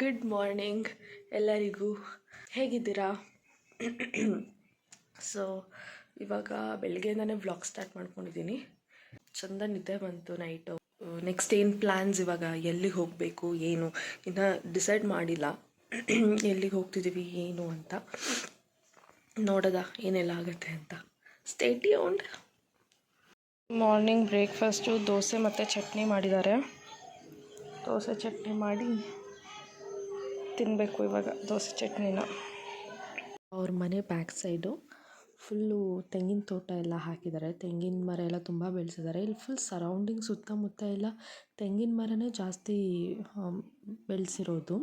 Good morning ಎಲ್ಲರಿಗೂ. ಹೇಗಿದ್ದೀರಾ? So ಇವಾಗ ಬೆಳಗ್ಗೆಯಿಂದನೇ ವ್ಲಾಗ್ ಸ್ಟಾರ್ಟ್ ಮಾಡ್ಕೊಂಡಿದ್ದೀನಿ. ಚಂದ ನಿದ್ದೆ ಬಂತು ನೈಟು ನೆಕ್ಸ್ಟ್ ಏನು ಪ್ಲ್ಯಾನ್ಸ್ ಇವಾಗ? ಎಲ್ಲಿಗೆ ಹೋಗಬೇಕು, ಏನು? ಇನ್ನು ಡಿಸೈಡ್ ಮಾಡಿಲ್ಲ. ಎಲ್ಲಿಗೆ ಹೋಗ್ತಿದ್ದೀವಿ ಏನು ಅಂತ. ನೋಡೋದ, ಏನೆಲ್ಲ ಆಗುತ್ತೆ ಅಂತ. ಸ್ಟೇಟಿ ಓಂಡ್ ಮಾರ್ನಿಂಗ್ ಬ್ರೇಕ್ಫಾಸ್ಟು ದೋಸೆ ಮತ್ತು ಚಟ್ನಿ ಮಾಡಿದ್ದಾರೆ. ದೋಸೆ ಚಟ್ನಿ ಮಾಡಿ ತಿನ್ನಬೇಕು ಇವಾಗ ದೋಸೆ ಚಟ್ನಿನ. ಅವ್ರ ಮನೆ ಬ್ಯಾಕ್ ಸೈಡು ಫುಲ್ಲು ತೆಂಗಿನ ತೋಟ ಎಲ್ಲ ಹಾಕಿದ್ದಾರೆ. ತೆಂಗಿನ ಮರ ಎಲ್ಲ ತುಂಬ ಬೆಳೆಸಿದ್ದಾರೆ. ಇಲ್ಲಿ ಫುಲ್ ಸರೌಂಡಿಂಗ್ ಸುತ್ತಮುತ್ತ ಎಲ್ಲ ತೆಂಗಿನ ಮರನೇ ಜಾಸ್ತಿ ಬೆಳೆಸಿರೋದು.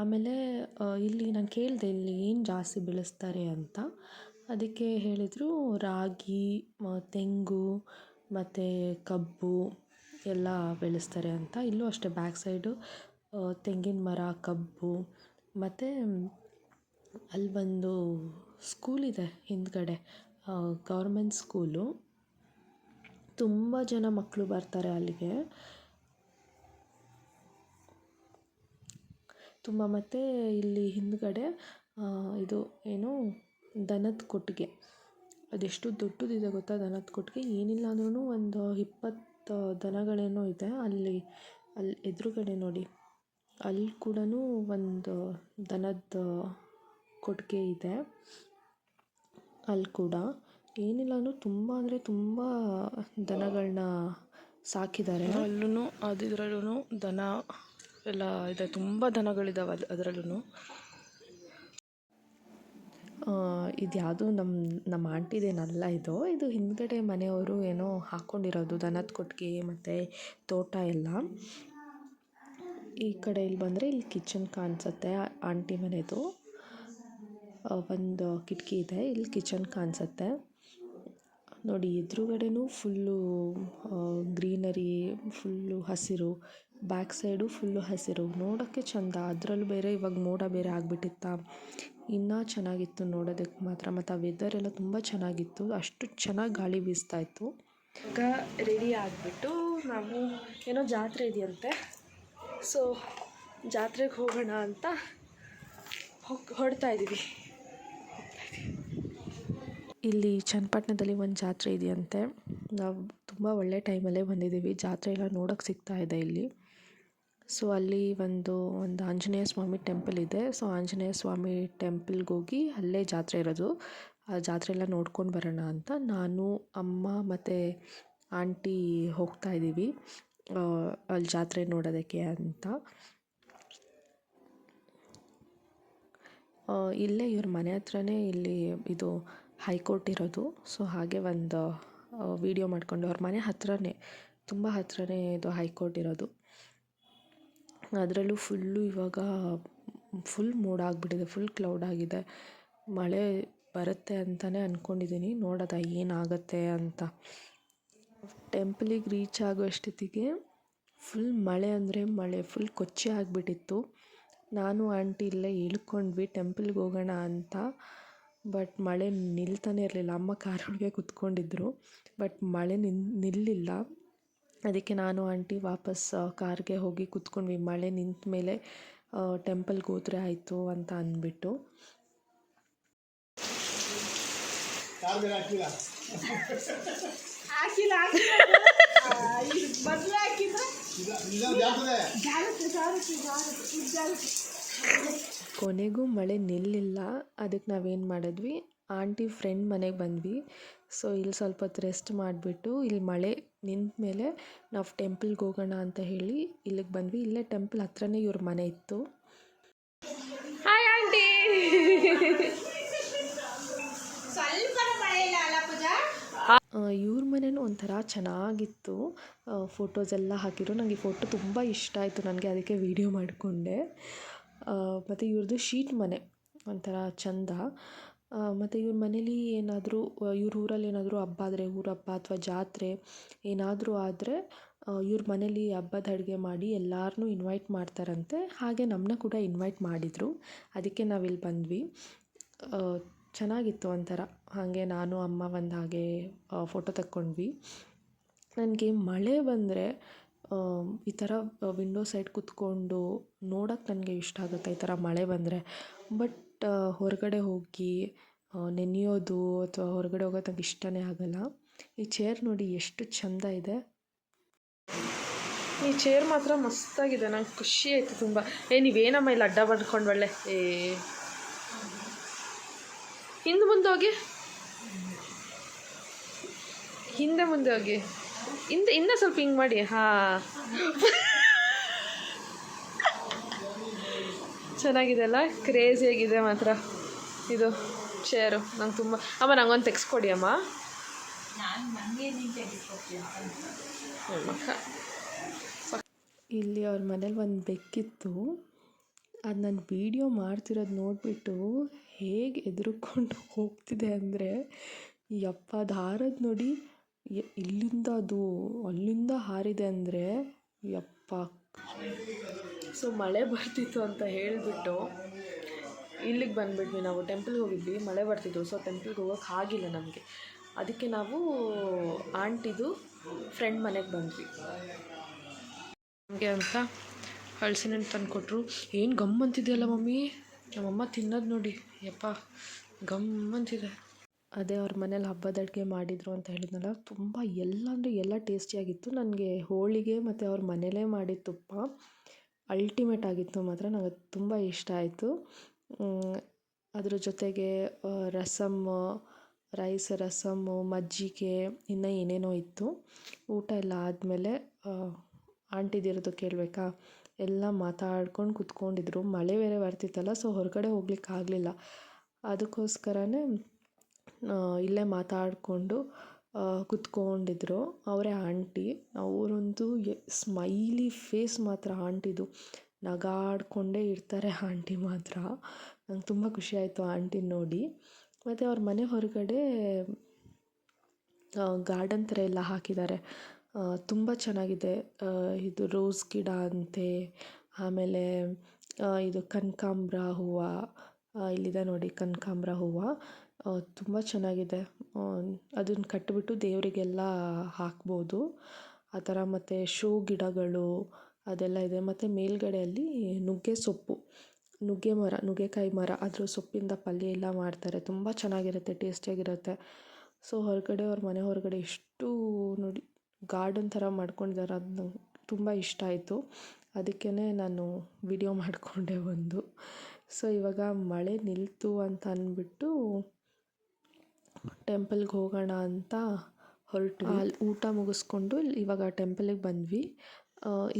ಆಮೇಲೆ ಇಲ್ಲಿ ನಾನು ಕೇಳಿದೆ ಇಲ್ಲಿ ಏನು ಜಾಸ್ತಿ ಬೆಳೆಸ್ತಾರೆ ಅಂತ. ಅದಕ್ಕೆ ಹೇಳಿದರು ರಾಗಿ ತೆಂಗು, ಮತ್ತು ಕಬ್ಬು ಎಲ್ಲ ಬೆಳೆಸ್ತಾರೆ ಅಂತ. ಇಲ್ಲೂ ಅಷ್ಟೇ ಬ್ಯಾಕ್ ಸೈಡು ತೆಂಗಿನ ಮರ, ಕಬ್ಬು, ಮತ್ತು ಅಲ್ಲಿ ಬಂದು ಸ್ಕೂಲ್ ಇದೆ ಹಿಂದುಗಡೆ. ಗೌರ್ಮೆಂಟ್ ಸ್ಕೂಲು ತುಂಬ ಜನ ಮಕ್ಕಳು ಬರ್ತಾರೆ ಅಲ್ಲಿಗೆ. ತುಂಬ ಮತ್ತು ಇಲ್ಲಿ ಹಿಂದುಗಡೆ ಇದು ಏನು, ದನದ ಕೊಟ್ಟಿಗೆ. ಅದೆಷ್ಟು ದೊಡ್ಡದಿದೆ ಗೊತ್ತಾ ದನದ ಕೊಟ್ಟಿಗೆ? ಏನಿಲ್ಲ ಅಂದ್ರೂ ಒಂದು ಇಪ್ಪತ್ತು ದನಗಳೇನೋ ಇದೆ. ಅಲ್ಲಿ ಅಲ್ಲಿ ಎದುರುಗಡೆ ನೋಡಿ. ಅಲ್ಲಿ ಕೂಡ ಒಂದು ದನದ ಕೊಟ್ಟಿಗೆ ಇದೆ. ಅಲ್ಲಿ ಕೂಡ ಏನಿಲ್ಲ ಅಂದರೂ ತುಂಬ ಅಂದರೆ ತುಂಬ ದನಗಳನ್ನ ಸಾಕಿದ್ದಾರೆ. ಅಲ್ಲೂ ಅದಿದ್ರಲ್ಲೂ ದನ ಎಲ್ಲ ಇದೆ. ತುಂಬ ದನಗಳಿದ್ದಾವೆ ಅದು ಅದರಲ್ಲೂ ಇದು ಯಾವುದು ನಮ್ಮ ನಮ್ಮ ಆಂಟಿದೇನಲ್ಲ ಇದು ಇದು ಹಿಂದುಗಡೆ ಮನೆಯವರು ಏನೋ ಹಾಕ್ಕೊಂಡಿರೋದು ದನದ ಕೊಟ್ಟಿಗೆ ಮತ್ತು ತೋಟ ಎಲ್ಲ. ಈ ಕಡೆ ಇಲ್ಲಿ ಬಂದರೆ ಇಲ್ಲಿ ಕಿಚನ್ ಕಾಣಿಸುತ್ತೆ ಆಂಟಿ ಮನೆದು. ಒಂದು ಕಿಟಕಿ ಇದೆ, ಇಲ್ಲಿ ಕಿಚನ್ ಕಾಣಿಸುತ್ತೆ. ನೋಡಿ, ಎದುರುಗಡೆನೂ ಫುಲ್ಲು ಗ್ರೀನರಿ, ಫುಲ್ಲು ಹಸಿರು ಬ್ಯಾಕ್ ಸೈಡು ಫುಲ್ಲು ಹಸಿರು. ನೋಡೋಕ್ಕೆ ಚಂದ. ಅದರಲ್ಲೂ ಬೇರೆ ಇವಾಗ ಮೋಡ ಬೇರೆ ಆಗಿಬಿಟ್ಟಿತ್ತಾ? ಇನ್ನೂ ಚೆನ್ನಾಗಿತ್ತು ನೋಡೋದಕ್ಕೆ ಮಾತ್ರ. ಮತ್ತು ಆ ವೆದರ್ ಎಲ್ಲ ತುಂಬ ಚೆನ್ನಾಗಿತ್ತು. ಅಷ್ಟು ಚೆನ್ನಾಗಿ ಗಾಳಿ ಬೀಸ್ತಾ ಇತ್ತು. ಈಗ ರೆಡಿ ಆಗಿಬಿಟ್ಟು ನಾವು ಏನೋ ಜಾತ್ರೆ ಇದೆಯಂತೆ. ಸೊ ಜಾತ್ರೆಗೆ ಹೋಗೋಣ ಅಂತ ಹೊಡ್ತಾ ಇದ್ದೀವಿ ಇಲ್ಲಿ ಚನ್ನಪಟ್ಟಣದಲ್ಲಿ ಒಂದು ಜಾತ್ರೆ ಇದೆಯಂತೆ. ನಾವು ತುಂಬ ಒಳ್ಳೆ ಟೈಮಲ್ಲೇ ಬಂದಿದ್ದೀವಿ. ಜಾತ್ರೆ ಎಲ್ಲ ನೋಡೋಕ್ಕೆ ಸಿಗ್ತಾ ಇದೆ ಇಲ್ಲಿ. ಸೊ ಅಲ್ಲಿ ಒಂದು ಒಂದು ಆಂಜನೇಯ ಸ್ವಾಮಿ ಟೆಂಪಲ್ ಇದೆ. ಸೊ ಆಂಜನೇಯ ಸ್ವಾಮಿ ಟೆಂಪಲ್ಗೆ ಹೋಗಿ ಅಲ್ಲೇ ಜಾತ್ರೆ ಇರೋದು. ಆ ಜಾತ್ರೆ ಎಲ್ಲ ನೋಡ್ಕೊಂಡು ಬರೋಣ ಅಂತ ನಾನು, ಅಮ್ಮ ಮತ್ತು ಆಂಟಿ ಹೋಗ್ತಾ ಇದ್ದೀವಿ. ಅಲ್ಲಿ ಜಾತ್ರೆ ನೋಡೋದಕ್ಕೆ ಅಂತ. ಇಲ್ಲೇ ಇವ್ರ ಮನೆ ಹತ್ರನೇ ಇಲ್ಲಿ ಇದು ಹೈಕೋರ್ಟ್ ಇರೋದು. ಸೊ ಹಾಗೆ ಒಂದು ವಿಡಿಯೋ ಮಾಡಿಕೊಂಡು ಅವ್ರ ಮನೆ ಹತ್ರನೇ, ತುಂಬ ಹತ್ರನೇ ಇದು ಹೈಕೋರ್ಟ್ ಇರೋದು. ಅದರಲ್ಲೂ ಫುಲ್ಲು ಇವಾಗ ಫುಲ್ ಮೋಡ ಆಗಿಬಿಟ್ಟಿದೆ ಫುಲ್ ಕ್ಲೌಡ್ ಆಗಿದೆ. ಮಳೆ ಬರುತ್ತೆ ಅಂತಲೇ ಅಂದ್ಕೊಂಡಿದ್ದೀನಿ ನೋಡೋದ ಏನಾಗುತ್ತೆ ಅಂತ. ಟೆಂಪಲಿಗೆ ರೀಚ್ ಆಗೋ ಅಷ್ಟೊತ್ತಿಗೆ ಫುಲ್ ಮಳೆ ಅಂದರೆ ಮಳೆ ಫುಲ್ ಕೊಚ್ಚಿ ಆಗಿಬಿಟ್ಟಿತ್ತು. ನಾನು ಆಂಟಿ ಇಲ್ಲೇ ಇಳ್ಕೊಂಡ್ವಿ ಟೆಂಪಲ್ಗೆ ಹೋಗೋಣ ಅಂತ. ಬಟ್ ಮಳೆ ನಿಲ್ತಾನೆ ಇರಲಿಲ್ಲ, ಅಮ್ಮ ಕಾರೊಳಗೆ ಕುತ್ಕೊಂಡಿದ್ರು. ಬಟ್ ಮಳೆ ನಿಲ್ಲಿಲ್ಲ. ಅದಕ್ಕೆ ನಾನು ಆಂಟಿ ವಾಪಸ್ ಕಾರ್ಗೆ ಹೋಗಿ ಕುತ್ಕೊಂಡ್ವಿ ಮಳೆ ನಿಂತ ಮೇಲೆ ಟೆಂಪಲ್ಗೆ ಹೋದರೆ ಆಯಿತು ಅಂತ ಅಂದ್ಬಿಟ್ಟು. ಕೊನೆಗೂ ಮಳೆ ನಿಲ್ಲಿಲ್ಲ. ಅದಕ್ಕೆ ನಾವೇನು ಮಾಡಿದ್ವಿ ಆಂಟಿ ಫ್ರೆಂಡ್ ಮನೆಗೆ ಬಂದ್ವಿ. ಸೊ ಇಲ್ಲಿ ಸ್ವಲ್ಪ ಹೊತ್ತು ರೆಸ್ಟ್ ಮಾಡಿಬಿಟ್ಟು ಇಲ್ಲಿ ಮಳೆ ನಿಂತ ಮೇಲೆ ನಾವು ಟೆಂಪಲ್ಗೆ ಹೋಗೋಣ ಅಂತ ಹೇಳಿ ಇಲ್ಲಿಗೆ ಬಂದ್ವಿ. ಇಲ್ಲೇ ಟೆಂಪಲ್ ಹತ್ರನೇ ಇವ್ರ ಮನೆ ಇತ್ತು. ಹಾಯ್ ಆಂಟಿ ಇವ್ರ ಮನೆಯೂ ಒಂಥರ ಚೆನ್ನಾಗಿತ್ತು. ಫೋಟೋಸ್ ಎಲ್ಲ ಹಾಕಿದ್ರು. ನನಗೆ ಈ ಫೋಟೋ ತುಂಬ ಇಷ್ಟ ಆಯಿತು. ನನಗೆ ಅದಕ್ಕೆ ವೀಡಿಯೋ ಮಾಡಿಕೊಂಡೆ. ಮತ್ತು ಇವ್ರದ್ದು ಶೀಟ್ ಮನೆ. ಒಂಥರ ಚಂದ. ಮತ್ತು ಇವ್ರ ಮನೇಲಿ ಏನಾದರೂ ಇವ್ರ ಊರಲ್ಲಿ ಏನಾದರೂ ಹಬ್ಬ ಆದರೆ, ಊರ ಹಬ್ಬ ಅಥವಾ ಜಾತ್ರೆ ಏನಾದರೂ ಆದರೆ ಇವ್ರ ಮನೇಲಿ ಹಬ್ಬದ ಅಡುಗೆ ಮಾಡಿ ಎಲ್ಲರನ್ನೂ ಇನ್ವೈಟ್ ಮಾಡ್ತಾರಂತೆ. ಹಾಗೆ ನಮ್ಮನ್ನ ಕೂಡ ಇನ್ವೈಟ್ ಮಾಡಿದರು. ಅದಕ್ಕೆ ನಾವಿಲ್ಲಿ ಬಂದ್ವಿ. ಚೆನ್ನಾಗಿತ್ತು ಒಂಥರ. ಹಾಗೆ ನಾನು, ಅಮ್ಮ ಒಂದು ಹಾಗೆ ಫೋಟೋ ತಕ್ಕೊಂಡ್ವಿ. ನನಗೆ ಮಳೆ ಬಂದರೆ ಈ ಥರ ವಿಂಡೋ ಸೈಡ್ ಕೂತ್ಕೊಂಡು ನೋಡೋಕ್ಕೆ ನನಗೆ ಇಷ್ಟ ಆಗುತ್ತೆ. ಈ ಥರ ಮಳೆ ಬಂದರೆ. ಬಟ್ ಹೊರಗಡೆ ಹೋಗಿ ನೆನೆಯೋದು ಅಥವಾ ಹೊರಗಡೆ ಹೋಗೋದು ನಂಗೆ ಇಷ್ಟನೇ ಆಗಲ್ಲ. ಈ ಚೇರ್ ನೋಡಿ ಎಷ್ಟು ಚೆಂದ ಇದೆ. ಈ ಚೇರ್ ಮಾತ್ರ ಮಸ್ತಾಗಿದೆ. ನಂಗೆ ಖುಷಿ ಆಯಿತು ತುಂಬ. ಏ, ನೀವೇನಮ್ಮ ಇಲ್ಲಿ ಅಡ್ಡ ಮಾಡ್ಕೊಂಡು ಒಳ್ಳೆ ಏ. ಹಿಂದೆ ಮುಂದೆ ಹೋಗಿ. ಹಿಂದೆ ಮುಂದೆ ಹೋಗಿ. ಹಿಂದೆ, ಇನ್ನೂ ಸ್ವಲ್ಪ ಹಿಂಗೆ ಮಾಡಿ. ಹಾಂ. ಚೆನ್ನಾಗಿದೆ ಅಲ್ಲ ಕ್ರೇಜಿಯಾಗಿದೆ ಮಾತ್ರ. ಇದು ಚೇರು ನಂಗೆ ತುಂಬ ಅಮ್ಮ ನಂಗೊಂದು ತೆಗ್ಸ್ಕೊಡಿ ಅಮ್ಮ. ಇಲ್ಲಿ ಅವ್ರ ಮನೇಲಿ ಒಂದು ಬೆಕ್ಕಿತ್ತು. ಅದು ನಾನು ವೀಡಿಯೋ ಮಾಡ್ತಿರೋದು ನೋಡಿಬಿಟ್ಟು ಹೇಗೆ ಎದುರುಕೊಂಡು ಹೋಗ್ತಿದೆ ಅಂದರೆ ಯಪ್ಪ ಅದು ಹಾರೋದು ನೋಡಿ ಇಲ್ಲಿಂದ ಅದು ಅಲ್ಲಿಂದ ಹಾರಿದೆ ಅಂದರೆ ಯಪ್ಪ ಸೊ ಮಳೆ ಬರ್ತಿತ್ತು ಅಂತ ಹೇಳಿಬಿಟ್ಟು ಇಲ್ಲಿಗೆ ಬಂದ್ಬಿಟ್ವಿ ನಾವು. ಟೆಂಪಲ್ಗೆ ಹೋಗಿದ್ವಿ. ಮಳೆ ಬರ್ತಿತ್ತು. ಸೊ ಟೆಂಪಲ್ಗೆ ಹೋಗೋಕೆ ಆಗಿಲ್ಲ ನಮಗೆ. ಅದಕ್ಕೆ ನಾವು ಆಂಟಿದು ಫ್ರೆಂಡ್ ಮನೆಗೆ ಬಂದ್ವಿ. ನಮಗೆ ಅಂತ ಹಳಸಿನ ತಂದು ಕೊಟ್ಟರು ಏನು ಗಮ್ ಅಂತಿದೆಯಲ್ಲ ಮಮ್ಮಿ? ನಮ್ಮಮ್ಮ ತಿನ್ನೋದು ನೋಡಿ. ಯಪ್ಪ ಗಮ್ ಅಂತಿದೆ ಅದೇ ಅವ್ರ ಮನೇಲಿ ಹಬ್ಬದ ಅಡುಗೆ ಮಾಡಿದರು ಅಂತ ಹೇಳಿದ್ನಲ್ಲ, ತುಂಬ ಎಲ್ಲ ಅಂದರೆ ಎಲ್ಲ ಟೇಸ್ಟಿಯಾಗಿತ್ತು ನನಗೆ ಹೋಳಿಗೆ ಮತ್ತು ಅವ್ರ ಮನೇಲೇ ಮಾಡಿದ ತುಪ್ಪ ಅಲ್ಟಿಮೇಟ್ ಆಗಿತ್ತು ಮಾತ್ರ ನನಗೆ ತುಂಬ ಇಷ್ಟ ಆಯಿತು. ಅದ್ರ ಜೊತೆಗೆ ರಸಮ್ಮು ರಸಮ್ ರೈಸ್ ರಸಮ್ಮು ಮಜ್ಜಿಗೆ, ಇನ್ನು ಏನೇನೋ ಇತ್ತು. ಊಟ ಎಲ್ಲ ಆದಮೇಲೆ ಆಂಟಿದಿರೋದು ಕೇಳಬೇಕಾ, ಎಲ್ಲ ಮಾತಾಡ್ಕೊಂಡು ಕೂತ್ಕೊಂಡಿದ್ರು. ಮಳೆ ಬೇರೆ ಬರ್ತಿತ್ತಲ್ಲ ಸೊ ಹೊರಗಡೆ ಹೋಗ್ಲಿಕ್ಕೆ ಆಗಲಿಲ್ಲ ಅದಕ್ಕೋಸ್ಕರನೇ ಇಲ್ಲೇ ಮಾತಾಡಿಕೊಂಡು ಕುತ್ಕೊಂಡಿದ್ರು. ಅವರೇ ಆಂಟಿ. ಅವರೊಂದು ಸ್ಮೈಲಿ ಫೇಸ್ ಮಾತ್ರ ಆಂಟಿದು. ನಗಾಡಿಕೊಂಡೇ ಇರ್ತಾರೆ ಆಂಟಿ ಮಾತ್ರ. ನಂಗೆ ತುಂಬ ಖುಷಿ ಆಯಿತು ಆಂಟಿನ ನೋಡಿ. ಮತ್ತು ಅವ್ರ ಮನೆ ಹೊರಗಡೆ ಗಾರ್ಡನ್ ಥರ ಎಲ್ಲ ಹಾಕಿದ್ದಾರೆ. ತುಂಬ ಚೆನ್ನಾಗಿದೆ. ಇದು ರೋಸ್ ಗಿಡ ಅಂತೆ. ಆಮೇಲೆ ಇದು ಕನಕಾಂಬ್ರ ಹೂವು. ಇಲ್ಲಿದೆ ನೋಡಿ ಕನಕಾಂಬ್ರ ಹೂವು. ತುಂಬ ಚೆನ್ನಾಗಿದೆ. ಅದನ್ನು ಕಟ್ಟಿಬಿಟ್ಟು ದೇವರಿಗೆಲ್ಲ ಹಾಕ್ಬೋದು. ಆ ಥರ ಮತ್ತು ಶೋ ಗಿಡಗಳು ಅದೆಲ್ಲ ಇದೆ. ಮತ್ತು ಮೇಲ್ಗಡೆಯಲ್ಲಿ ನುಗ್ಗೆ ಸೊಪ್ಪು, ನುಗ್ಗೆ ಮರ, ನುಗ್ಗೆಕಾಯಿ ಮರ ಅದ್ರ ಸೊಪ್ಪಿಂದ ಪಲ್ಯ ಎಲ್ಲ ಮಾಡ್ತಾರೆ. ತುಂಬ ಚೆನ್ನಾಗಿರುತ್ತೆ ಟೇಸ್ಟಿಯಾಗಿರುತ್ತೆ ಸೊ ಹೊರಗಡೆ ಅವ್ರ ಮನೆ ಹೊರಗಡೆ ಎಷ್ಟು ನೋಡಿ ಗಾರ್ಡನ್ ಥರ ಮಾಡ್ಕೊಂಡಿದ್ದಾರೆ ಅದು ನಂಗೆ ತುಂಬ ಇಷ್ಟ ಆಯಿತು. ಅದಕ್ಕೇ ನಾನು ವಿಡಿಯೋ ಮಾಡಿಕೊಂಡೆ ಒಂದು. ಸೊ ಇವಾಗ ಮಳೆ ನಿಲ್ತು ಅಂತ ಅಂದ್ಬಿಟ್ಟು ಟೆಂಪಲ್ಗೆ ಹೋಗೋಣ ಅಂತ ಹೊರಟು ಅಲ್ಲಿ ಊಟ ಮುಗಿಸ್ಕೊಂಡು ಇವಾಗ ಟೆಂಪಲಿಗೆ ಬಂದ್ವಿ.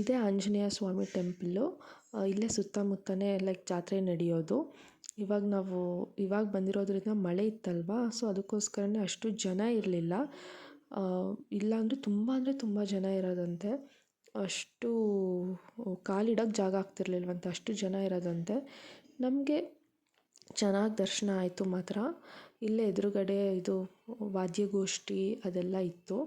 ಇದೇ ಆಂಜನೇಯ ಸ್ವಾಮಿ ಟೆಂಪಲ್ಲು. ಇಲ್ಲೇ ಸುತ್ತಮುತ್ತನೇ ಲೈಕ್ ಜಾತ್ರೆ ನಡೆಯೋದು. ಇವಾಗ ನಾವು ಇವಾಗ ಬಂದಿರೋದ್ರಿಂದ ಮಳೆ ಇತ್ತಲ್ವಾ? ಸೊ ಅದಕ್ಕೋಸ್ಕರನೇ ಅಷ್ಟು ಜನ ಇರಲಿಲ್ಲ. ಇಲ್ಲಾಂದರೆ ತುಂಬ ಅಂದರೆ ತುಂಬ ಜನ ಇರೋದಂತೆ. ಅಷ್ಟು ಕಾಲಿಡೋಕ್ಕೆ ಜಾಗ ಆಗ್ತಿರ್ಲಿಲ್ವಂತೆ ಅಷ್ಟು ಜನ ಇರೋದಂತೆ. ನಮಗೆ ಚೆನ್ನಾಗಿ ದರ್ಶನ ಆಯಿತು ಮಾತ್ರ. ಇಲ್ಲೇ ಎದುರುಗಡೆ ಇದು ವಾದ್ಯಗೋಷ್ಠಿ ಅದೆಲ್ಲ ಇತ್ತು.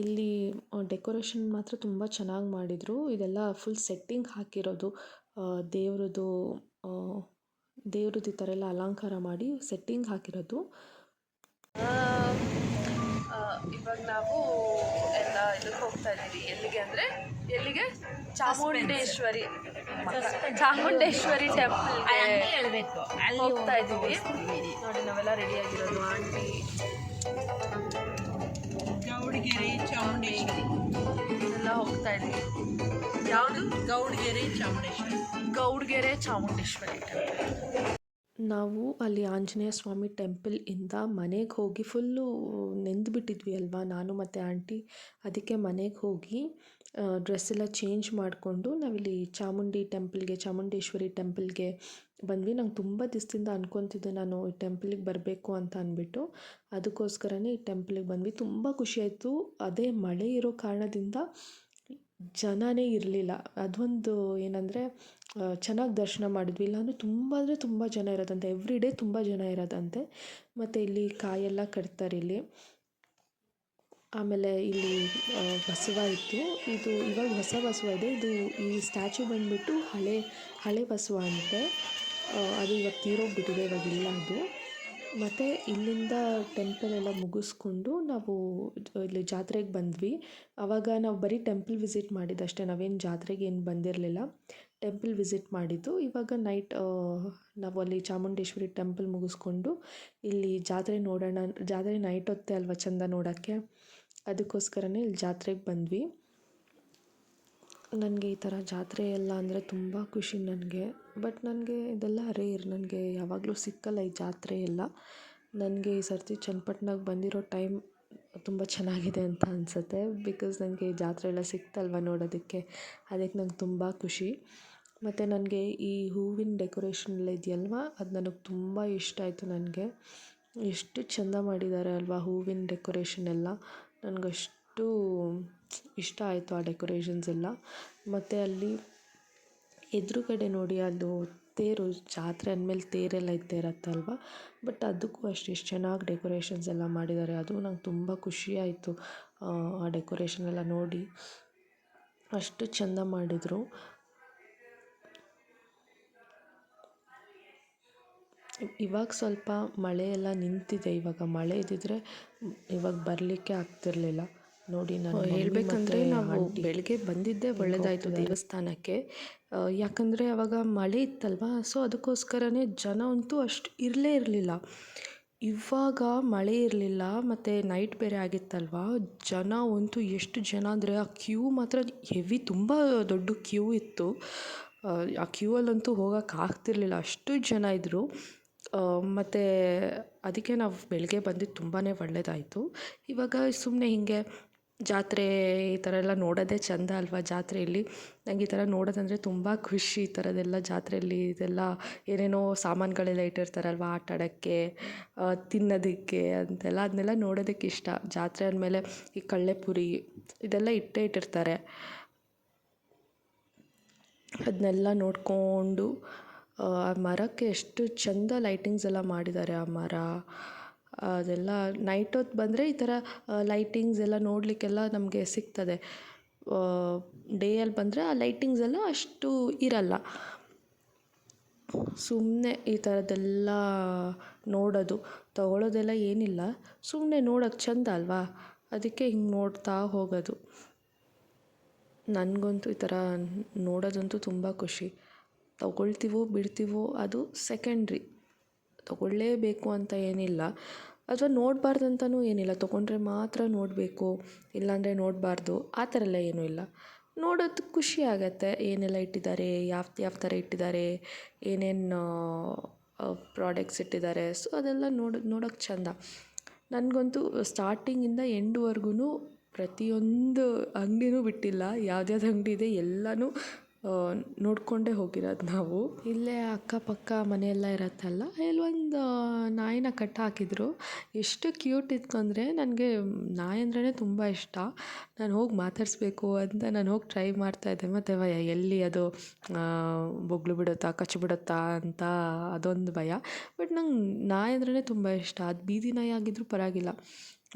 ಇಲ್ಲಿ ಡೆಕೋರೇಷನ್ ಮಾತ್ರ ತುಂಬ ಚೆನ್ನಾಗಿ ಮಾಡಿದರು. ಇದೆಲ್ಲ ಫುಲ್ ಸೆಟ್ಟಿಂಗ್ ಹಾಕಿರೋದು. ದೇವ್ರದ್ದು ದೇವ್ರದ್ದು ಈ ಥರ ಎಲ್ಲ ಅಲಂಕಾರ ಮಾಡಿ ಸೆಟ್ಟಿಂಗ್ ಹಾಕಿರೋದು. ಇವಾಗ ನಾವು ಎಲ್ಲ ಇದಕ್ಕೆ ಹೋಗ್ತಾ ಇದ್ದೀವಿ. ಎಲ್ಲಿಗೆ ಅಂದರೆ ಎಲ್ಲಿಗೆ? ಚಾಮುಂಡೇಶ್ವರಿ ಚಾಮುಂಡೇಶ್ವರಿ ಟೆಂಪಲ್ ಹೇಳಬೇಕು. ಅಲ್ಲಿ ಹೋಗ್ತಾ ಇದ್ದೀವಿ. ನೋಡಿ ನಾವೆಲ್ಲ ರೆಡಿ ಆಗಿರೋದು ಆಂಟಿ. ಗೌಡಗೆರೆ ಚಾಮುಂಡೇಶ್ವರಿ. ಎಲ್ಲ ಹೋಗ್ತಾ ಇದ್ದೀವಿ. ಯಾವುದು? ಗೌಡಗೆರೆ ಚಾಮುಂಡೇಶ್ವರಿ. ಗೌಡಗೆರೆ ಚಾಮುಂಡೇಶ್ವರಿ ಟೆಂಪಲ್ ನಾವು ಅಲ್ಲಿ ಆಂಜನೇಯ ಸ್ವಾಮಿ ಟೆಂಪಲ್ ಇಂದ ಮನೆಗೆ ಹೋಗಿ ಫುಲ್ಲು ನೆಂದುಬಿಟ್ಟಿದ್ವಿ ಅಲ್ವಾ? ನಾನು ಮತ್ತು ಆಂಟಿ. ಅದಕ್ಕೆ ಮನೆಗೆ ಹೋಗಿ ಡ್ರೆಸ್ ಎಲ್ಲ ಚೇಂಜ್ ಮಾಡಿಕೊಂಡು ನಾವಿಲ್ಲಿ ಚಾಮುಂಡಿ ಟೆಂಪಲ್ಗೆ, ಚಾಮುಂಡೇಶ್ವರಿ ಟೆಂಪಲ್ಗೆ ಬಂದ್ವಿ. ನಂಗೆ ತುಂಬ ದಿವಸದಿಂದ ಅನ್ಕೊತಿದ್ದೆ ನಾನು ಈ ಟೆಂಪಲಿಗೆ ಬರಬೇಕು ಅಂತ ಅಂದ್ಬಿಟ್ಟು ಅದಕ್ಕೋಸ್ಕರನೇ ಈ ಟೆಂಪಲಿಗೆ ಬಂದ್ವಿ. ತುಂಬ ಖುಷಿ ಆಯಿತು. ಅದೇ ಮಳೆ ಇರೋ ಕಾರಣದಿಂದ ಜನನೇ ಇರಲಿಲ್ಲ. ಅದೊಂದು ಏನಂದರೆ ಚೆನ್ನಾಗಿ ದರ್ಶನ ಮಾಡಿದ್ವಿ. ಇಲ್ಲಾಂದರೆ ತುಂಬ ಅಂದರೆ ತುಂಬ ಜನ ಇರೋದಂತೆ ಎವ್ರಿ ಡೇ ತುಂಬ ಜನ ಇರೋದಂತೆ ಮತ್ತು ಇಲ್ಲಿ ಕಾಯೆಲ್ಲ ಕಟ್ತಾರೆ ಇಲ್ಲಿ. ಆಮೇಲೆ ಇಲ್ಲಿ ಬಸವ ಇತ್ತು. ಇದು ಇವಾಗ ಹೊಸ ಬಸವ ಇದೆ. ಇದು ಈ ಸ್ಟ್ಯಾಚು ಬಂದುಬಿಟ್ಟು ಹಳೆ ಹಳೆ ಬಸವ ಅಂತೆ. ಅದು ಇವಾಗ ತೀರೋಗ್ಬಿಟ್ಟಿದೆ. ಇವಾಗ ಇಲ್ಲ ಅದು. ಮತ್ತು ಇಲ್ಲಿಂದ ಟೆಂಪಲ್ ಎಲ್ಲ ಮುಗಿಸ್ಕೊಂಡು ನಾವು, ಇಲ್ಲಿ ಜಾತ್ರೆಗೆ ಬಂದ್ವಿ. ಆವಾಗ ನಾವು ಬರೀ ಟೆಂಪಲ್ ವಿಸಿಟ್ ಮಾಡಿದ್ದಷ್ಟೇ ನಾವೇನು ಜಾತ್ರೆಗೆ ಏನು ಬಂದಿರಲಿಲ್ಲ. ಟೆಂಪಲ್ ವಿಸಿಟ್ ಮಾಡಿದ್ದು. ಇವಾಗ ನೈಟ್ ನಾವು ಅಲ್ಲಿ ಚಾಮುಂಡೇಶ್ವರಿ ಟೆಂಪಲ್ ಮುಗಿಸ್ಕೊಂಡು ಇಲ್ಲಿ ಜಾತ್ರೆ ನೋಡೋಣ, ಜಾತ್ರೆ ನೈಟ್ ಹೊತ್ತೆ ಅಲ್ವಾ ಚಂದ ನೋಡೋಕ್ಕೆ? ಅದಕ್ಕೋಸ್ಕರನೇ ಇಲ್ಲಿ ಜಾತ್ರೆಗೆ ಬಂದ್ವಿ. ನನಗೆ ಈ ಥರ ಜಾತ್ರೆ ಎಲ್ಲ ಅಂದರೆ ತುಂಬ ಖುಷಿ ನನಗೆ. ಬಟ್ ನನಗೆ ಇದೆಲ್ಲ ರೇರ್, ನನಗೆ ಯಾವಾಗಲೂ ಸಿಕ್ಕಲ್ಲ ಈ ಜಾತ್ರೆ ಎಲ್ಲ. ನನಗೆ ಈ ಸರ್ತಿ ಚನ್ನಪಟ್ಟಣಕ್ಕೆ ಬಂದಿರೋ ಟೈಮ್ ತುಂಬ ಚೆನ್ನಾಗಿದೆ ಅಂತ ಅನಿಸುತ್ತೆ. ಬಿಕಾಸ್ ನನಗೆ ಈ ಜಾತ್ರೆ ಎಲ್ಲ ಸಿಕ್ತಲ್ವ ನೋಡೋದಕ್ಕೆ? ಅದಕ್ಕೆ ನಂಗೆ ತುಂಬ ಖುಷಿ. ಮತ್ತು ನನಗೆ ಈ ಹೂವಿನ ಡೆಕೋರೇಷನ್ ಎಲ್ಲ ಇದೆಯಲ್ವ? ಅದು ನನಗೆ ತುಂಬ ಇಷ್ಟ ಆಯಿತು ನನಗೆ. ಎಷ್ಟು ಚಂದ ಮಾಡಿದ್ದಾರೆ ಅಲ್ವಾ ಹೂವಿನ ಡೆಕೋರೇಷನ್ ಎಲ್ಲ. ನನಗಷ್ಟು ಇಷ್ಟ ಆಯಿತು ಆ ಡೆಕೋರೇಷನ್ಸ್ ಎಲ್ಲ. ಮತ್ತು ಅಲ್ಲಿ ಎದುರುಗಡೆ ನೋಡಿ ಅದು ತೇರು, ಜಾತ್ರೆ ಅಂದಮೇಲೆ ತೇರೆಲ್ಲ ಇದ್ದೇ ಇರುತ್ತಲ್ವಾ ಬಟ್ ಅದಕ್ಕೂ ಅಷ್ಟು ಎಷ್ಟು ಚೆನ್ನಾಗಿ ಡೆಕೋರೇಷನ್ಸ್ ಎಲ್ಲ ಮಾಡಿದ್ದಾರೆ. ಅದು ನಂಗೆ ತುಂಬ ಖುಷಿ ಆಯಿತು, ಆ ಡೆಕೋರೇಷನ್ ಎಲ್ಲ ನೋಡಿ. ಅಷ್ಟು ಚೆಂದ ಮಾಡಿದರು. ಇವಾಗ ಸ್ವಲ್ಪ ಮಳೆ ಎಲ್ಲ ನಿಂತಿದೆ. ಇವಾಗ ಮಳೆ ಇದ್ದಿದ್ರೆ ಇವಾಗ ಬರಲಿಕ್ಕೆ ಆಗ್ತಿರ್ಲಿಲ್ಲ. ನೋಡಿ ನಾನು ಹೇಳಬೇಕಂದ್ರೆ ನಾವು ಬೆಳಗ್ಗೆ ಬಂದಿದ್ದೇ ಒಳ್ಳೆದಾಯಿತು ದೇವಸ್ಥಾನಕ್ಕೆ. ಯಾಕಂದರೆ ಅವಾಗ ಮಳೆ ಇತ್ತಲ್ವಾ? ಸೊ ಅದಕ್ಕೋಸ್ಕರನೇ ಜನ ಅಂತೂ ಅಷ್ಟು ಇರಲೇ ಇರಲಿಲ್ಲ. ಇವಾಗ ಮಳೆ ಇರಲಿಲ್ಲ ಮತ್ತು ನೈಟ್ ಬೇರೆ ಆಗಿತ್ತಲ್ವಾ? ಜನ ಅಂತೂ ಎಷ್ಟು ಜನ ಅಂದರೆ ಆ ಕ್ಯೂ ಮಾತ್ರ ಹೆವಿ ತುಂಬ ದೊಡ್ಡ ಕ್ಯೂ ಇತ್ತು. ಆ, ಕ್ಯೂ ಅಲ್ಲಂತೂ ಹೋಗೋಕೆ ಆಗ್ತಿರ್ಲಿಲ್ಲ. ಅಷ್ಟು ಜನ ಇದ್ದರು ಮತ್ತು ಅದಕ್ಕೆ ನಾವು ಬೆಳಗ್ಗೆ ಬಂದಿದ್ದು ತುಂಬಾ ಒಳ್ಳೆಯದಾಯಿತು ಇವಾಗ ಸುಮ್ಮನೆ ಹೀಗೆ ಜಾತ್ರೆ ಈ ಥರ ಎಲ್ಲ ನೋಡೋದೇ ಚಂದ ಅಲ್ವಾ ಜಾತ್ರೆಯಲ್ಲಿ? ನಂಗೆ ಈ ಥರ ನೋಡೋದಂದರೆ ತುಂಬ ಖುಷಿ ಈ ಥರದ್ದೆಲ್ಲ ಜಾತ್ರೆಯಲ್ಲಿ ಇದೆಲ್ಲ ಏನೇನೋ ಸಾಮಾನುಗಳೆಲ್ಲ ಇಟ್ಟಿರ್ತಾರಲ್ವ ಆಟ ಆಡೋಕ್ಕೆ ತಿನ್ನೋದಕ್ಕೆ ಅಂತೆಲ್ಲ, ಅದನ್ನೆಲ್ಲ ನೋಡೋದಕ್ಕೆ ಇಷ್ಟ. ಜಾತ್ರೆ ಅಂದಮೇಲೆ ಈ ಕಳ್ಳೆಪುರಿ ಇದೆಲ್ಲ ಇಟ್ಟೇ ಇಟ್ಟಿರ್ತಾರೆ. ಅದನ್ನೆಲ್ಲ ನೋಡಿಕೊಂಡು, ಆ, ಮರಕ್ಕೆ ಎಷ್ಟು ಚಂದ ಲೈಟಿಂಗ್ಸ್ ಎಲ್ಲ ಮಾಡಿದ್ದಾರೆ ಆ ಮರ. ಅದೆಲ್ಲ ನೈಟ್ ಹೊತ್ತು ಬಂದರೆ ಈ ಥರ ಲೈಟಿಂಗ್ಸ್ ಎಲ್ಲ ನೋಡಲಿಕ್ಕೆಲ್ಲ ನಮಗೆ ಸಿಗ್ತದೆ. ಡೇಯಲ್ಲಿ ಬಂದರೆ ಆ ಲೈಟಿಂಗ್ಸ್ ಎಲ್ಲ ಅಷ್ಟು ಇರಲ್ಲ. ಸುಮ್ಮನೆ ಈ ಥರದ್ದೆಲ್ಲ ನೋಡೋದು ತಗೊಳ್ಳೋದೆಲ್ಲ ಏನಿಲ್ಲ. ಸುಮ್ಮನೆ ನೋಡೋಕೆ ಚೆಂದ ಅಲ್ವಾ? ಅದಕ್ಕೆ ಹಿಂಗೆ ನೋಡ್ತಾ ಹೋಗೋದು. ನನಗಂತೂ ಈ ಥರ ನೋಡೋದಂತೂ ತುಂಬ ಖುಷಿ. ತಗೊಳ್ತೀವೋ, ಬಿಡ್ತೀವೋ ಅದು ಸೆಕೆಂಡ್ರಿ ತಗೊಳ್ಳೇಬೇಕು ಅಂತ ಏನಿಲ್ಲ. ಅಥವಾ ನೋಡಬಾರ್ದು ಅಂತಲೂ ಏನಿಲ್ಲ. ತೊಗೊಂಡ್ರೆ ಮಾತ್ರ ನೋಡಬೇಕು, ಇಲ್ಲಾಂದರೆ ನೋಡಬಾರ್ದು. ಆ ಥರ ಎಲ್ಲ ಏನೂ ಇಲ್ಲ. ನೋಡೋದು ಖುಷಿ ಆಗುತ್ತೆ. ಏನೆಲ್ಲ ಇಟ್ಟಿದ್ದಾರೆ, ಯಾವ ಯಾವ ಥರ ಇಟ್ಟಿದ್ದಾರೆ, ಏನೇನು ಪ್ರಾಡಕ್ಟ್ಸ್ ಇಟ್ಟಿದ್ದಾರೆ. ಸೊ ಅದೆಲ್ಲ ನೋಡ, ನೋಡೋಕೆ ಚಂದ. ನನಗಂತೂ ಸ್ಟಾರ್ಟಿಂಗಿಂದ ಎಂಡ್ವರ್ಗೂ ಪ್ರತಿಯೊಂದು ಅಂಗಡಿನೂ ಬಿಟ್ಟಿಲ್ಲ. ಯಾವ್ದ್ಯಾವ್ದು ಅಂಗಡಿ ಇದೆ ಎಲ್ಲನೂ ನೋಡಿಕೊಂಡೇ ಹೋಗಿರೋದು ನಾವು. ಇಲ್ಲೇ ಅಕ್ಕಪಕ್ಕ ಮನೆಯೆಲ್ಲ ಇರತ್ತಲ್ಲ, ಇಲ್ಲೊಂದು ನಾಯಿನ ಕಟ್ ಹಾಕಿದ್ರು. ಎಷ್ಟು ಕ್ಯೂಟ್ ಇತ್ತು ಅಂದರೆ ನನಗೆ ನಾಯಿ ಅಂದ್ರೇ ತುಂಬ ಇಷ್ಟ. ನಾನು ಹೋಗಿ ಮಾತಾಡಿಸ್ಬೇಕು ಅಂತ ನಾನು ಹೋಗಿ ಟ್ರೈ ಮಾಡ್ತಾಯಿದ್ದೆ ಮತ್ತು ಭಯ, ಎಲ್ಲಿ ಅದು ಬೊಗ್ಳು ಬಿಡುತ್ತಾ, ಕಚ್ಚಿ ಬಿಡುತ್ತಾ ಅಂತ ಅದೊಂದು ಭಯ. ಬಟ್ ನಂಗೆ ನಾಯಿ ಅಂದ್ರೇ ತುಂಬ ಇಷ್ಟ. ಅದು ಬೀದಿ ನಾಯಿ ಆಗಿದ್ದರೂ ಪರವಾಗಿಲ್ಲ.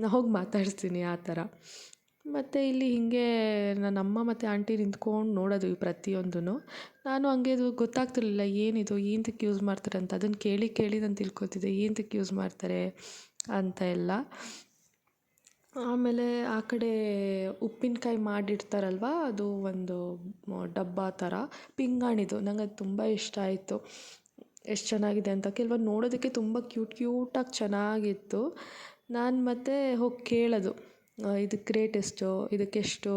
ನಾನು ಹೋಗಿ ಮಾತಾಡಿಸ್ತೀನಿ ಆ ಥರ. ಮತ್ತು ಇಲ್ಲಿ ಹೀಗೆ ನನ್ನ ಅಮ್ಮ ಮತ್ತು ಆಂಟಿ ನಿಂತ್ಕೊಂಡು ನೋಡೋದು ಈ ಪ್ರತಿಯೊಂದೂ ನಾನು ಹಂಗೆ ಇದು ಗೊತ್ತಾಗ್ತಿರಲಿಲ್ಲ, ಏನಿದು ಏನಕ್ಕೆ ಯೂಸ್ ಮಾಡ್ತಾರೆ ಅಂತ. ಅದನ್ನು ಕೇಳಿ ಕೇಳಿ ನಾನು ತಿಳ್ಕೊತಿದ್ದೆ ಏನಕ್ಕೆ ಯೂಸ್ ಮಾಡ್ತಾರೆ ಅಂತ ಎಲ್ಲ. ಆಮೇಲೆ ಆ ಕಡೆ ಉಪ್ಪಿನಕಾಯಿ ಮಾಡಿರ್ತಾರಲ್ವಾ ಅದು ಒಂದು ಡಬ್ಬ ಥರ ಪಿಂಗಾಣಿದು, ನಂಗೆ ಅದು ತುಂಬ ಇಷ್ಟ ಆಯಿತು. ಎಷ್ಟು ಚೆನ್ನಾಗಿದೆ ಅಂತ. ಕೆಲವೊಂದು ನೋಡೋದಕ್ಕೆ ತುಂಬ ಕ್ಯೂಟ್, ಕ್ಯೂಟಾಗಿ ಚೆನ್ನಾಗಿತ್ತು. ನಾನು ಮತ್ತೆ ಹೋಗಿ ಕೇಳೋದು. ಇದಕ್ಕೆ ರೇಟ್ ಎಷ್ಟು ಇದಕ್ಕೆಷ್ಟು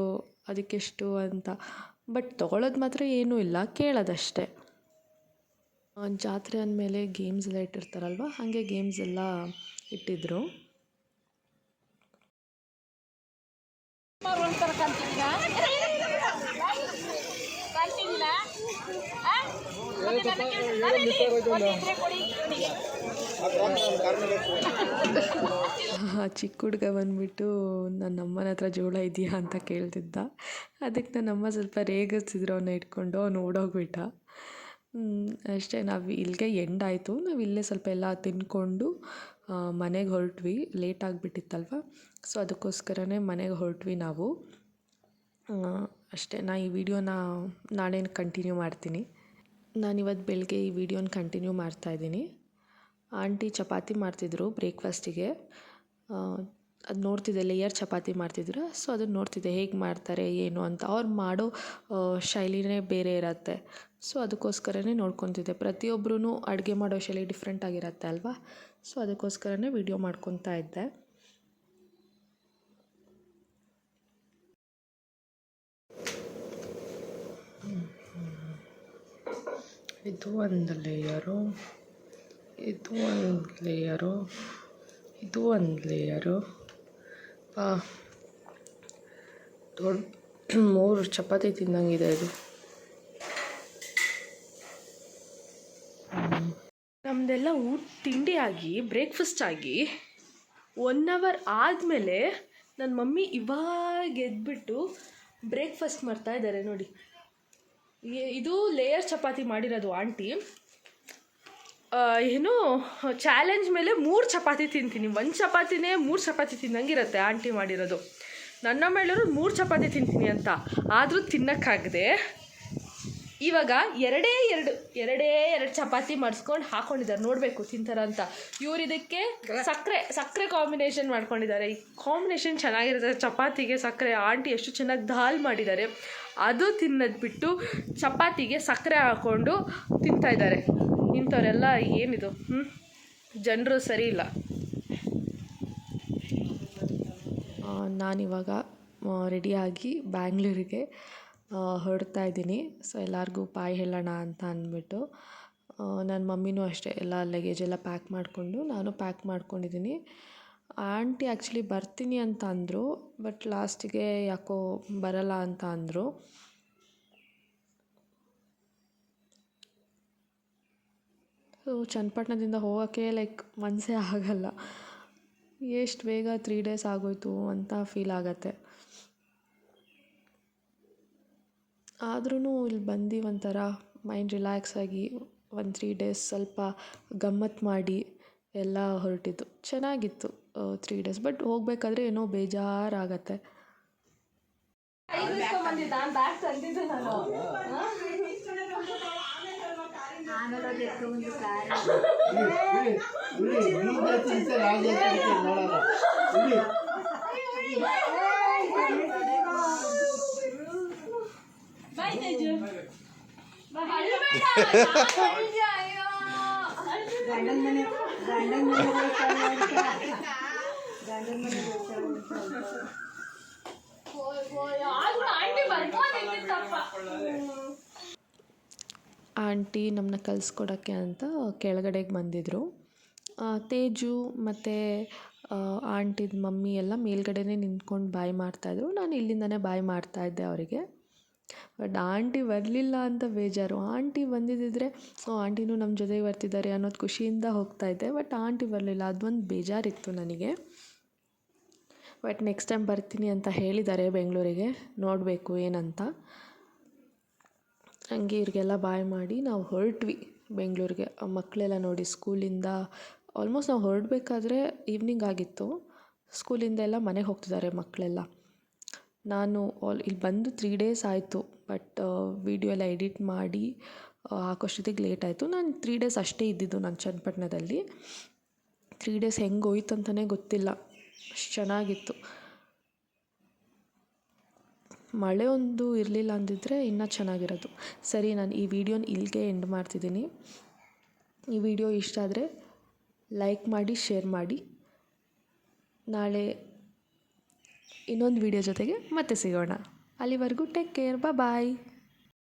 ಅದಕ್ಕೆಷ್ಟು ಅಂತ. ಬಟ್ ತೊಗೊಳೋದು ಮಾತ್ರ ಏನೂ ಇಲ್ಲ, ಕೇಳೋದಷ್ಟೇ. ಜಾತ್ರೆ ಅಂದಮೇಲೆ ಗೇಮ್ಸ್ ಎಲ್ಲ ಇಟ್ಟಿರ್ತಾರಲ್ವ? ಹಾಗೆ ಗೇಮ್ಸ್ ಎಲ್ಲ ಇಟ್ಟಿದ್ರು. ಚಿಕ್ಕ ಹುಡುಗ ಬಂದ್ಬಿಟ್ಟು ನನ್ನ ಅಮ್ಮನ ಹತ್ರ ಜೋಳ ಇದೆಯಾ? ಅಂತ ಕೇಳ್ತಿದ್ದ. ಅದಕ್ಕೆ ನನ್ನ ಅಮ್ಮ ಸ್ವಲ್ಪ ರೇಗಿಸ್ತಿದ್ರು ಅವನ್ನ ಇಟ್ಕೊಂಡು ಅವನು ಓಡೋಗ್ಬಿಟ್ಟ. ಅಷ್ಟೇ, ನಾವು ಇಲ್ಲಿಗೆ ಎಂಡ್ ಆಯಿತು. ನಾವು ಇಲ್ಲೇ ಸ್ವಲ್ಪ ಎಲ್ಲ ತಿನ್ಕೊಂಡು ಮನೆಗೆ ಹೊರಟ್ವಿ. ಲೇಟ್ ಆಗಿಬಿಟ್ಟಿತ್ತಲ್ವ? ಸೊ ಅದಕ್ಕೋಸ್ಕರನೇ ಮನೆಗೆ ಹೊರಟ್ವಿ ನಾವು. ಅಷ್ಟೇ, ನಾ ಈ ವಿಡಿಯೋನ ನಾಳೆ ಕಂಟಿನ್ಯೂ ಮಾಡ್ತೀನಿ. ನಾನಿವತ್ತು ಬೆಳಗ್ಗೆ ಈ ವಿಡಿಯೋನ ಕಂಟಿನ್ಯೂ ಮಾಡ್ತಾಯಿದ್ದೀನಿ ಆಂಟಿ ಚಪಾತಿ ಮಾಡ್ತಿದ್ರು ಬ್ರೇಕ್ಫಾಸ್ಟಿಗೆ. ಅದು ನೋಡ್ತಿದ್ದೆ ಲೇಯರ್ ಚಪಾತಿ ಮಾಡ್ತಿದ್ರು. ಸೊ ಅದನ್ನು ನೋಡ್ತಿದ್ದೆ, ಹೇಗೆ ಮಾಡ್ತಾರೆ, ಏನು ಅಂತ. ಅವ್ರು ಮಾಡೋ ಶೈಲಿನೇ ಬೇರೆ ಇರತ್ತೆ. ಸೊ ಅದಕ್ಕೋಸ್ಕರನೇ ನೋಡ್ಕೊತಿದ್ದೆ. ಪ್ರತಿಯೊಬ್ಬರೂ ಅಡುಗೆ ಮಾಡೋ ಶೈಲಿ ಡಿಫ್ರೆಂಟ್ ಆಗಿರತ್ತೆ ಅಲ್ವಾ? ಸೊ ಅದಕ್ಕೋಸ್ಕರನೇ ವಿಡಿಯೋ ಮಾಡ್ಕೊತಾ ಇದ್ದೆ. ಇದು ಒಂದು ಲೇಯರು ಇದು ಒಂದು ಲೇಯರು ಇದು ಒಂದು ಲೇಯರು ದೊಡ್ಡ ಮೂರು ಚಪಾತಿ ತಿಂದಂಗಿದೆ ಇದು. ನಮ್ಮದೆಲ್ಲ ಊಟ ತಿಂಡಿ ಆಗಿ ಬ್ರೇಕ್ಫಾಸ್ಟ್ ಆಗಿ ಒನ್ ಅವರ್ ಆದಮೇಲೆ ನನ್ನ ಮಮ್ಮಿ ಇವಾಗ ಎದ್ಬಿಟ್ಟು ಬ್ರೇಕ್ಫಾಸ್ಟ್ ಮಾಡ್ತಾ ಇದ್ದಾರೆ ನೋಡಿ. ಇದು ಲೇಯರ್ ಚಪಾತಿ ಮಾಡಿರೋದು ಆಂಟಿ. ಏನು ಚಾಲೆಂಜ್ ಮೇಲೆ ಮೂರು ಚಪಾತಿ ತಿಂತೀನಿ. ಒಂದು ಚಪಾತಿನೇ ಮೂರು ಚಪಾತಿ ತಿನ್ನಂಗಿರುತ್ತೆ ಆಂಟಿ ಮಾಡಿರೋದು. ನನ್ನ ಮೇಲೂ ಮೂರು ಚಪಾತಿ ತಿಂತೀನಿ ಅಂತ. ಆದರೂ ತಿನ್ನೋಕ್ಕಾಗದೆ ಇವಾಗ ಎರಡೇ ಎರಡು ಎರಡೇ ಎರಡು ಚಪಾತಿ ಮಾಡಿಸ್ಕೊಂಡು ಹಾಕೊಂಡಿದ್ದಾರೆ. ನೋಡಬೇಕು, ತಿಂತಾರ ಅಂತ. ಇವ್ರು ಇದಕ್ಕೆ ಸಕ್ಕರೆ ಸಕ್ಕರೆ ಕಾಂಬಿನೇಷನ್ ಮಾಡ್ಕೊಂಡಿದ್ದಾರೆ. ಈ ಕಾಂಬಿನೇಷನ್ ಚೆನ್ನಾಗಿರುತ್ತೆ. ಚಪಾತಿಗೆ ಸಕ್ಕರೆ ಆಂಟಿ ಎಷ್ಟು ಚೆನ್ನಾಗಿ ದಾಲ್ ಮಾಡಿದ್ದಾರೆ. ಅದು ತಿನ್ನೋದು ಬಿಟ್ಟು ಚಪಾತಿಗೆ ಸಕ್ಕರೆ ಹಾಕ್ಕೊಂಡು ತಿಂತಾ ಇದ್ದಾರೆ. ಇಂಥವರೆಲ್ಲ ಏನಿದು ಹ್ಞೂ ಜನರು ಸರಿ ಇಲ್ಲ. ನಾನಿವಾಗ ರೆಡಿಯಾಗಿ ಬ್ಯಾಂಗ್ಳೂರಿಗೆ ಹೊರಡ್ತಾ ಇದ್ದೀನಿ. ಸೊ, ಎಲ್ಲರಿಗೂ ಬಾಯ್ ಹೇಳೋಣ ಅಂತ ಅಂದ್ಬಿಟ್ಟು ನನ್ನ ಮಮ್ಮಿನೂ ಅಷ್ಟೇ ಎಲ್ಲ ಲಗೇಜ್ ಎಲ್ಲ ಪ್ಯಾಕ್ ಮಾಡಿಕೊಂಡು ನಾನು ಪ್ಯಾಕ್ ಮಾಡ್ಕೊಂಡಿದ್ದೀನಿ. ಆಂಟಿ ಆ್ಯಕ್ಚುಲಿ ಬರ್ತೀನಿ ಅಂತ ಅಂದರು ಬಟ್ ಲಾಸ್ಟಿಗೆ ಯಾಕೋ ಬರಲ್ಲ ಅಂತ ಅಂದರು. ಸೊ ಚನ್ನಪಟ್ಟಣದಿಂದ ಹೋಗೋಕ್ಕೆ ಲೈಕ್ ಮನಸ್ಸೇ ಆಗಲ್ಲ. ಎಷ್ಟು ಬೇಗ ತ್ರೀ ಡೇಸ್ ಆಗೋಯ್ತು ಅಂತ ಫೀಲ್ ಆಗತ್ತೆ. ಆದ್ರೂ ಇಲ್ಲಿ ಬಂದು ಒಂಥರ ಮೈಂಡ್ ರಿಲ್ಯಾಕ್ಸ್ ಆಗಿ ಒಂದು ತ್ರೀ ಡೇಸ್ ಸ್ವಲ್ಪ ಗಮ್ಮತ್ತು ಮಾಡಿ ಎಲ್ಲ ಹೊರಟಿದ್ದು. ಚೆನ್ನಾಗಿತ್ತು ತ್ರೀ ಡೇಸ್ ಬಟ್ ಹೋಗಬೇಕಾದ್ರೆ ಏನೋ ಬೇಜಾರಾಗತ್ತೆ. ಆಮೇಲೆ ಎತ್ಕೊಂಡು ಕಾರ್ ಗಂಡನ ಮನೆ ಗಂಡನ ಮನೆ ಗಂಡನ ಮನೆ ಹೋಗ್ತಾರೆ ಆಂಟಿ ಬರ್ಬೋದು ತಪ್ಪ ನಮ್ಮನ್ನ ಕಲಿಸ್ಕೊಡೋಕ್ಕೆ ಅಂತ ಕೆಳಗಡೆಗೆ ಬಂದಿದ್ದರು ತೇಜು ಮತ್ತು ಆಂಟಿದ ಮಮ್ಮಿ ಎಲ್ಲ ಮೇಲ್ಗಡೆನೇ ನಿಂತ್ಕೊಂಡು ಬಾಯ್ ಮಾಡ್ತಾಯಿದ್ರು ನಾನು ಇಲ್ಲಿಂದನೇ ಬಾಯ್ ಮಾಡ್ತಾಯಿದ್ದೆ ಅವರಿಗೆ. ಬಟ್ ಆಂಟಿ ಬರಲಿಲ್ಲ ಅಂತ ಬೇಜಾರು. ಆಂಟಿ ಬಂದಿದ್ದಿದ್ರೆ, ಓ, ಆಂಟಿನೂ ನಮ್ಮ ಜೊತೆಗೆ ಬರ್ತಿದ್ದಾರೆ ಅನ್ನೋದು ಖುಷಿಯಿಂದ ಹೋಗ್ತಾಯಿದ್ದೆ ಬಟ್ ಆಂಟಿ ಬರಲಿಲ್ಲ. ಅದೊಂದು ಬೇಜಾರಿತ್ತು ನನಗೆ. ಬಟ್ ನೆಕ್ಸ್ಟ್ ಟೈಮ್ ಬರ್ತೀನಿ ಅಂತ ಹೇಳಿದ್ದಾರೆ ಬೆಂಗಳೂರಿಗೆ. ನೋಡಬೇಕು ಏನಂತ. ಹಂಗೆ ಇವ್ರಿಗೆಲ್ಲ ಬಾಯ್ ಮಾಡಿ ನಾವು ಹೊರಟ್ವಿ ಬೆಂಗಳೂರಿಗೆ. ಮಕ್ಕಳೆಲ್ಲ ನೋಡಿ ಸ್ಕೂಲಿಂದ ಆಲ್ಮೋಸ್ಟ್ ನಾವು ಹೊರಡಬೇಕಾದ್ರೆ ಈವ್ನಿಂಗ್ ಆಗಿತ್ತು. ಸ್ಕೂಲಿಂದ ಎಲ್ಲ ಮನೆಗೆ ಹೋಗ್ತಿದ್ದಾರೆ ಮಕ್ಕಳೆಲ್ಲ. ನಾನು ಆಲ್ ಇಲ್ಲಿ ಬಂದು ತ್ರೀ ಡೇಸ್ ಆಯಿತು ಬಟ್ ವೀಡಿಯೋ ಎಲ್ಲ ಎಡಿಟ್ ಮಾಡಿ ಹಾಕೋಷ್ಟೊತ್ತಿಗೆ ಲೇಟ್ ಆಯಿತು. ನಾನು ತ್ರೀ ಡೇಸ್ ಅಷ್ಟೇ ಇದ್ದಿದ್ದು ನಾನು ಚನ್ನಪಟ್ಟಣದಲ್ಲಿ. ತ್ರೀ ಡೇಸ್ ಹೆಂಗೆ ಹೋಯ್ತು ಅಂತಲೇ ಗೊತ್ತಿಲ್ಲ. ಅಷ್ಟು ಚೆನ್ನಾಗಿತ್ತು. ಮಳೆ ಒಂದು ಇರಲಿಲ್ಲ ಅಂದಿದ್ದರೆ ಇನ್ನೂ ಚೆನ್ನಾಗಿರೋದು. ಸರಿ, ನಾನು ಈ ವಿಡಿಯೋನ ಇಲ್ಲಿಗೆ ಎಂಡ್ ಮಾಡ್ತಿದ್ದೀನಿ. ಈ ವಿಡಿಯೋ ಇಷ್ಟ ಆದರೆ ಲೈಕ್ ಮಾಡಿ ಶೇರ್ ಮಾಡಿ. ನಾಳೆ ಇನ್ನೊಂದು ವಿಡಿಯೋ ಜೊತೆಗೆ ಮತ್ತೆ ಸಿಗೋಣ. ಅಲ್ಲಿವರೆಗೂ ಟೇಕ್ ಕೇರ್ ಬಾಯ್